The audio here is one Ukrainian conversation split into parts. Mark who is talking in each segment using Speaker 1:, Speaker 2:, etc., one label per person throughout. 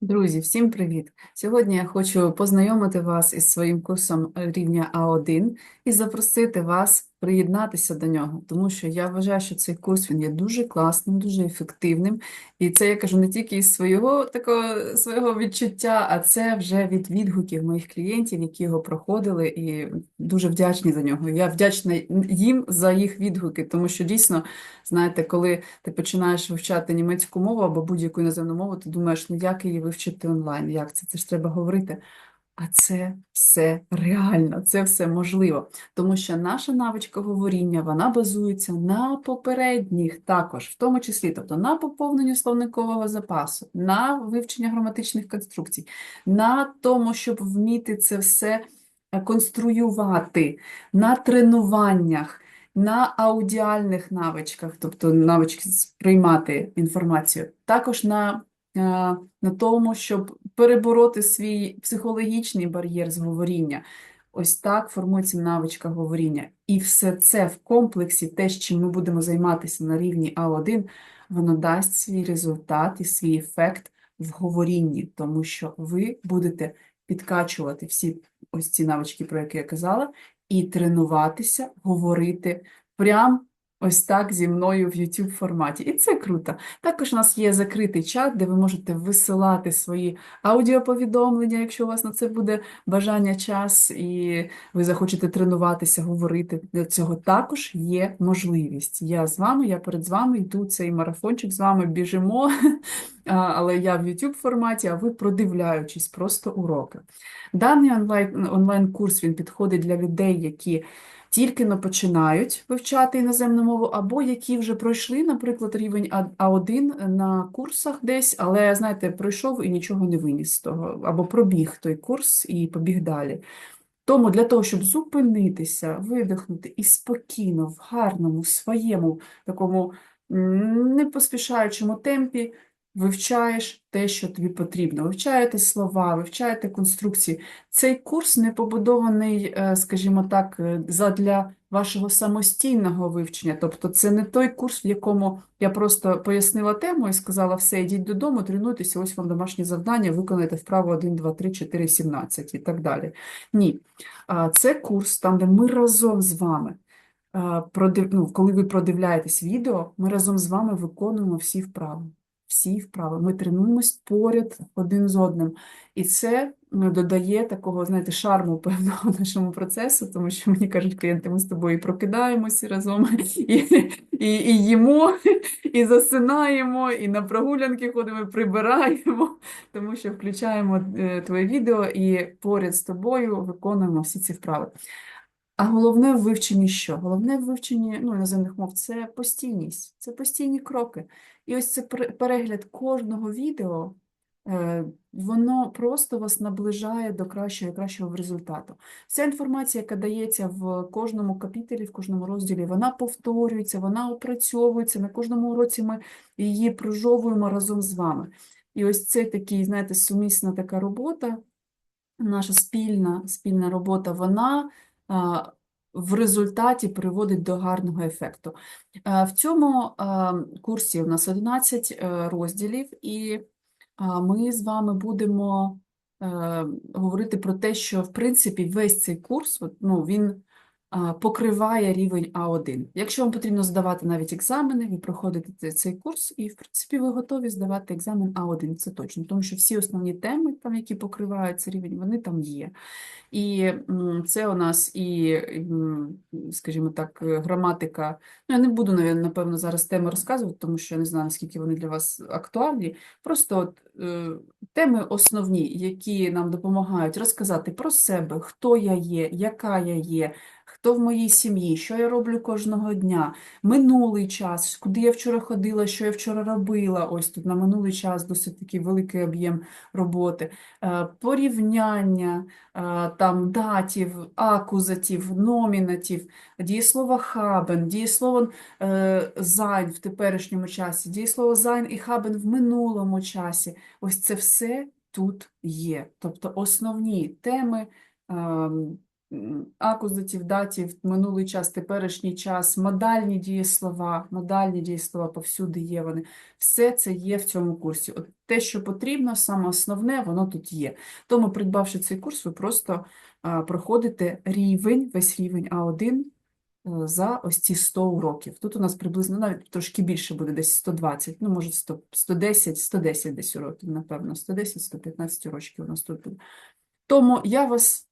Speaker 1: Друзі, всім привіт! Сьогодні я хочу познайомити вас із своїм курсом рівня А1 і запросити вас приєднатися до нього, тому що я вважаю, що цей курс він є дуже класним, дуже ефективним. І це я кажу не тільки із свого такого свого відчуття, а це вже від відгуків моїх клієнтів, які його проходили, і дуже вдячні за нього. Я вдячна їм за їх відгуки, тому що дійсно, знаєте, коли ти починаєш вивчати німецьку мову або будь-яку іноземну мову, ти думаєш, ну як її вивчити онлайн? Як це? Це ж треба говорити. А це все реально, це все можливо, тому що наша навичка говоріння вона базується на попередніх також, в тому числі, тобто на поповненні словникового запасу, на вивчення граматичних конструкцій, на тому, щоб вміти це все е, конструювати, на тренуваннях. На аудіальних навичках, тобто навички сприймати інформацію, також на Е, на тому, щоб перебороти свій психологічний бар'єр з говоріння. Ось так формується навичка говоріння. І все це в комплексі, те, чим ми будемо займатися на рівні А1, воно дасть свій результат і свій ефект в говорінні, тому що ви будете підкачувати всі ось ці навички, про які я казала, і тренуватися, говорити прям Ось так зі мною в YouTube форматі. І це круто. Також у нас є закритий чат, де ви можете висилати свої аудіоповідомлення, якщо у вас на це буде бажання час, і ви захочете тренуватися, говорити. Для цього також є можливість. Я з вами, я перед вами йду цей марафончик з вами біжимо, але я в YouTube форматі, а ви продивляючись просто уроки. Даний онлайн-курс він підходить для людей, які тільки но починають вивчати іноземну мову, або які вже пройшли, наприклад, рівень А1 на курсах десь, але, знаєте, пройшов і нічого не виніс з того, або пробіг той курс і побіг далі. Тому для того, щоб зупинитися, видихнути і спокійно, в гарному, своєму такому непоспішаючому темпі вивчаєш те, що тобі потрібно. Вивчаєте слова, вивчаєте конструкції. Цей курс не побудований, е, скажімо так, е, задля вашого самостійного вивчення. Тобто це не той курс, в якому я просто пояснила тему і сказала, все, йдіть додому, тренуйтеся, ось вам домашнє завдання, виконайте вправо 1, 2, 3, 4, 17 і так далі. Ні. Це курс там, де ми разом з вами. Ну, коли ви продивляєтесь відео, ми разом з вами виконуємо всі вправи всі вправи. Ми тренуємось поряд один з одним. І це ну, додає такого, знаєте, шарму певного нашому процесу, тому що мені кажуть клієнти, ми з тобою прокидаємося разом, і, і, і їмо, і засинаємо, і на прогулянки ходимо, і прибираємо, тому що включаємо е, твоє відео і поряд з тобою виконуємо всі ці вправи. А головне в вивченні що? Головне в вивченні ну, іноземних мов це постійність, це постійні кроки. І ось це перегляд кожного відео, е, воно просто вас наближає до кращого і кращого результату. Вся інформація, яка дається в кожному капітелі, в кожному розділі, вона повторюється, вона опрацьовується. На кожному уроці ми її прожовуємо разом з вами. І ось це такий, знаєте, сумісна така робота, наша спільна, спільна робота, вона в результаті приводить до гарного ефекту. В цьому курсі у нас 11 е, розділів, і ми з вами будемо е, говорити про те, що в принципі весь цей курс ну, він покриває рівень А1. Якщо вам потрібно здавати навіть екзамени, ви проходите цей курс, і, в принципі, ви готові здавати екзамен А1, це точно, тому що всі основні теми, там, які покривають цей рівень, вони там є. І це у нас і, скажімо так, граматика. Ну, я не буду, напевно, зараз теми розказувати, тому що я не знаю, наскільки вони для вас актуальні. Просто от, теми основні, які нам допомагають розказати про себе, хто я є, яка я є хто в моїй сім'ї, що я роблю кожного дня, минулий час, куди я вчора ходила, що я вчора робила. Ось тут на минулий час досить такий великий об'єм роботи, е, порівняння е, там датів, акузатів, номінатів, дієслово хабен, дієслово зайн в теперішньому часі, дієслово зайн і хабен в минулому часі. Ось це все тут є. Тобто основні теми. М, акузатив, датів, минулий час, теперішній час, модальні дієслова, модальні дієслова повсюди є вони. Все це є в цьому курсі. От те, що потрібно, саме основне, воно тут є. Тому, придбавши цей курс, ви просто проходите рівень, весь рівень А1 е, за ось ці 100 уроків. Тут у нас приблизно навіть трошки більше буде, десь 120, ну, може, 100, 110, 110 десь уроків, напевно, 110-115 урочків у нас тут буде. Тому я вас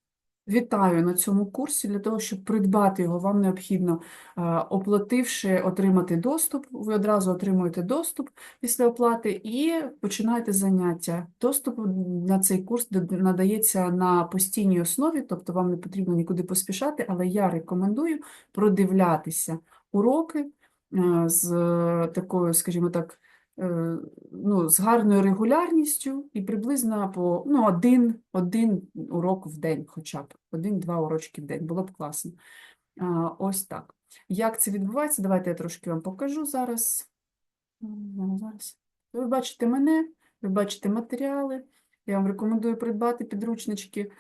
Speaker 1: вітаю на цьому курсі. Для того, щоб придбати його, вам необхідно, е, оплативши, отримати доступ. Ви одразу отримуєте доступ після оплати і починаєте заняття. Доступ на цей курс надається на постійній основі, тобто вам не потрібно нікуди поспішати, але я рекомендую продивлятися уроки е, з такою, скажімо так, ну, з гарною регулярністю і приблизно по ну, один, один урок в день хоча б, один-два урочки в день, було б класно. Ось так. Як це відбувається? Давайте я трошки вам покажу зараз. Ви бачите мене, ви бачите матеріали. Я вам рекомендую придбати підручнички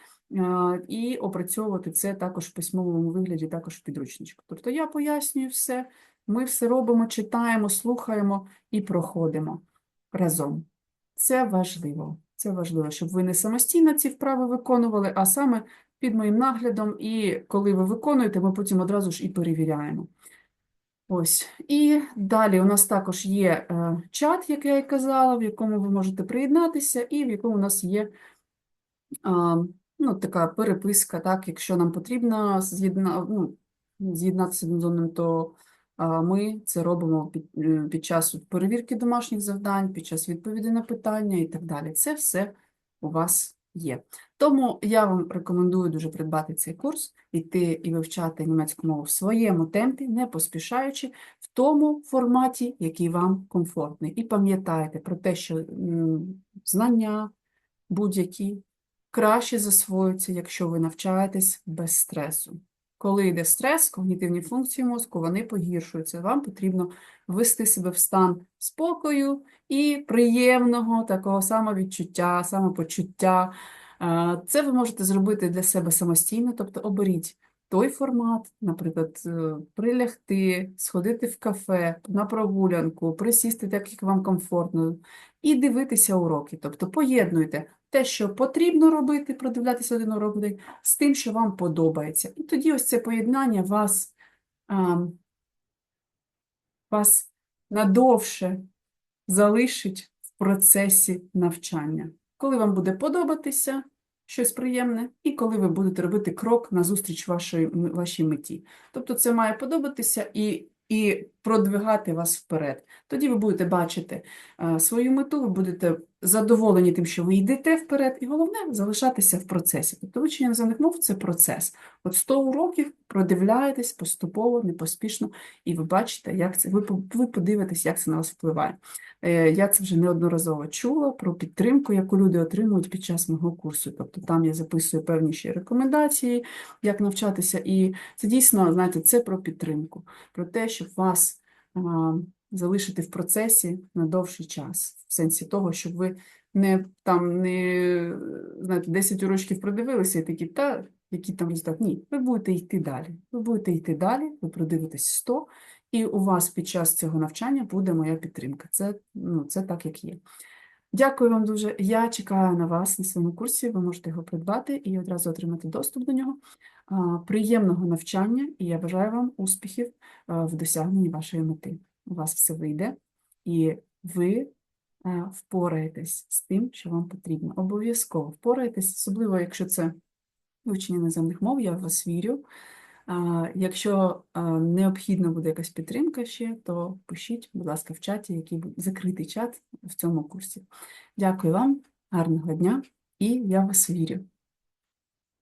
Speaker 1: і опрацьовувати це також в письмовому вигляді, також в підручничку. Тобто я пояснюю все, ми все робимо, читаємо, слухаємо і проходимо разом. Це важливо. Це важливо, щоб ви не самостійно ці вправи виконували, а саме під моїм наглядом. І коли ви виконуєте, ми потім одразу ж і перевіряємо. Ось. І далі у нас також є е, чат, як я і казала, в якому ви можете приєднатися, і в якому у нас є а, ну, така переписка, так, якщо нам потрібно з'єдна, ну, з'єднатися з одним, то ми це робимо під, е, під час перевірки домашніх завдань, під час відповіді на питання і так далі. Це все у вас є. Тому я вам рекомендую дуже придбати цей курс, йти і вивчати німецьку мову в своєму темпі, не поспішаючи, в тому форматі, який вам комфортний. І пам'ятайте про те, що знання будь-які краще засвоюються, якщо ви навчаєтесь без стресу. Коли йде стрес, когнітивні функції мозку, вони погіршуються. Вам потрібно ввести себе в стан спокою і приємного такого самовідчуття, самопочуття. Е, Це ви можете зробити для себе самостійно, тобто оберіть той формат, наприклад, е, прилягти, сходити в кафе, на прогулянку, присісти так, як вам комфортно, і дивитися уроки. Тобто поєднуйте те, що потрібно робити, продивлятися один урок з тим, що вам подобається. І тоді ось це поєднання вас, а, вас надовше залишить в процесі навчання. Коли вам буде подобатися щось приємне, і коли ви будете робити крок назустріч вашої, вашій меті. Тобто це має подобатися і, і продвигати вас вперед. Тоді ви будете бачити е, свою мету, ви будете задоволені тим, що ви йдете вперед, і головне залишатися в процесі. Тобто вивчення іноземних мов це процес. От 100 уроків продивляєтесь поступово, не поспішно, і ви бачите, як це, ви, ви подивитесь, як це на вас впливає. Е, Я це вже неодноразово чула про підтримку, яку люди отримують під час мого курсу. Тобто там я записую певні ще рекомендації, як навчатися, і це дійсно, знаєте, це про підтримку, про те, щоб вас залишити в процесі на довший час, в сенсі того, щоб ви не там не знаєте, 10 урочків продивилися і такі, та які там результат. Ні, ви будете йти далі. Ви будете йти далі, ви продивитесь 100, і у вас під час цього навчання буде моя підтримка. Це, ну, це так, як є. Дякую вам дуже. Я чекаю на вас на своєму курсі. Ви можете його придбати і одразу отримати доступ до нього. Приємного навчання, і я бажаю вам успіхів в досягненні вашої мети. У вас все вийде, і ви а, впораєтесь з тим, що вам потрібно. Обов'язково впораєтесь, особливо якщо це вивчення іноземних мов, я в вас вірю. Якщо а, необхідна буде якась підтримка ще, то пишіть, будь ласка, в чаті, який бу- закритий чат в цьому курсі. Дякую вам, гарного дня, і я вас вірю.